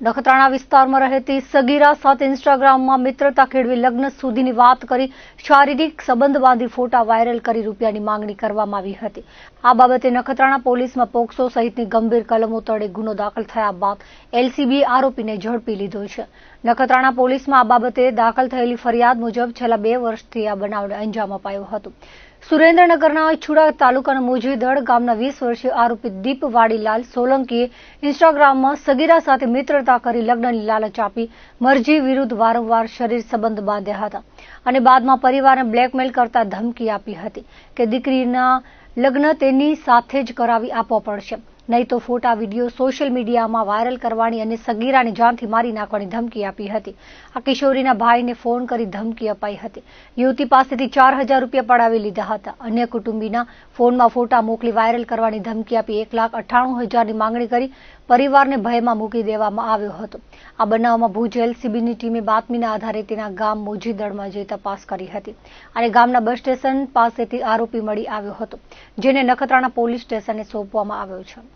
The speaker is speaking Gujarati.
નખત્રાણા વિસ્તારમાં રહેતી સગીરા સાથે ઇન્સ્ટાગ્રામમાં મિત્રતા ખેડવી લગ્ન સુધીની વાત કરી શારીરિક સંબંધ બાંધી ફોટા વાયરલ કરી રૂપિયાની માંગણી કરવામાં આવી હતી. આ બાબતે નખત્રાણા પોલીસમાં પોક્સો સહિતની ગંભીર કલમો તળે ગુનો દાખલ થયા બાદ એલસીબી આરોપીને ઝડપી લીધો છે. નખત્રાણા પોલીસમાં આ બાબતે દાખલ થયેલી ફરિયાદ મુજબ છેલ્લા બે વર્ષથી આ બનાવને અંજામ અપાયો હતો. સુરેન્દ્રનગરના છુડા તાલુકાના મોજીદળ ગામના વીસ વર્ષીય આરોપી દીપ વાડીલાલ સોલંકીએ ઇન્સ્ટાગ્રામમાં સગીરા સાથે મિત્રતા કરી લગ્નની લાલચ આપી મરજી વિરુદ્ધ વારંવાર શરીર સંબંધ બાંધ્યા હતા અને બાદમાં પરિવારને બ્લેકમેલ કરતા ધમકી આપી હતી કે દીકરીના લગ્ન તેની સાથે જ કરાવી આપવા પડશે. નહીં તો ફોટા, વીડિયો, સોશિયલ મીડિયામાં વાયરલ કરવાની અને સગીરાને જાનથી મારી નાખવાની ધમકી આપી હતી. આ કિશોરીના ભાઈને ફોન કરી ધમકી અપાઈ હતી. યુવતી પાસેથી ચાર હજાર રૂપિયા પડાવી લીધા હતા. અન્ય કુટુંબીના ફોનમાં ફોટા મોકલી વાયરલ કરવાની ધમકી આપી એક લાખ અઠ્ઠાણું હજારની માંગણી કરી પરિવારને ભયમાં મૂકી દેવામાં આવ્યો હતો. આ બનાવમાં ભુજ એલસીબીની ટીમે બાતમીના આધારે તેના ગામ મોજીદળમાં જઈ તપાસ કરી હતી અને ગામના બસ સ્ટેશન પાસેથી આરોપી મળી આવ્યો હતો, જેને નખત્રાણા પોલીસ સ્ટેશને સોંપવામાં આવ્યો છે.